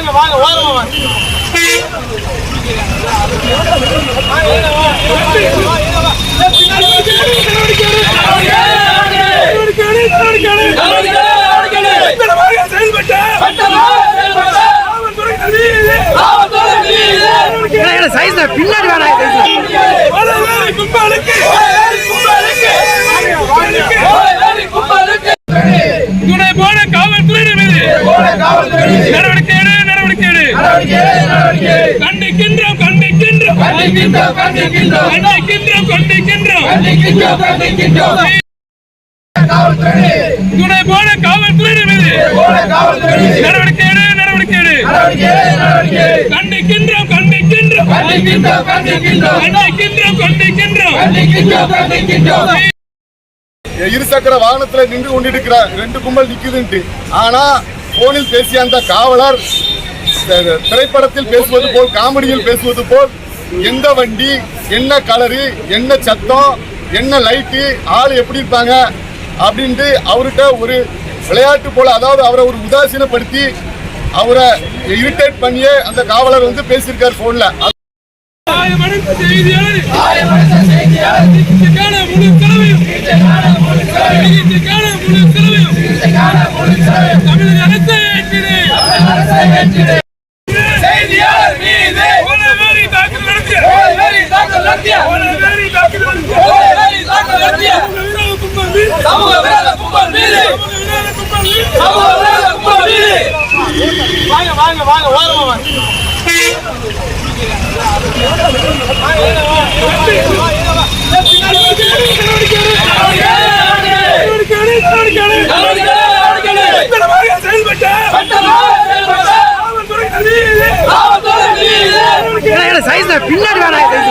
வாங்க வாங்க ஓரமா வாங்க. பின்னாடி வேணாம் நடவடிக்கை கண்டிக்கின்றோம் கண்டிக்கின்றோம். துணை போல காவல்துறை நடவடிக்கை நடவடிக்கை கண்டிக்கின்றோம் கண்டிக்கின்றோம். கண்டிக்கின்றோம் இருசக்கர வாகனத்துல நின்று கொண்டிருக்கிறார் ரெண்டு கும்பல் நிக்குதுன்ட்டு. ஆனா போனில் பேசிய அந்த காவலர் திரைப்படத்தில் பேசுவது போல் காமெடியில் பேசுவது போல் எந்த வண்டி என்ன கலரு என்ன சத்தம் என்ன லைட்டு ஆள் எப்படி இருப்பாங்க அப்படின்ட்டு அவர்கிட்ட ஒரு விளையாட்டு போல் அதாவது அவரை ஒரு உதாசீனப்படுத்தி அவரை இரிட்டேட் பண்ணியே அந்த காவலர் வந்து பேசியிருக்கார் ஃபோனில் செய்தியாளர். செய்தியாளர் மீது. ஓனவேரி தாக்குதல் நடத்திய. ஓய்வெறி தாக்கல் நடத்திய. ஓனவேரி தாக்குதல் நடத்திய. ஓய்வெறி தாக்கல் நடத்திய. சமூக விரோத கும்பல் மீது. சமூக விரோத கும்பல் மீது. வாங்க வாங்க வாங்க ஓரமா வாங்க. சைஸ்ல பின்னாடி வேற இடத்துல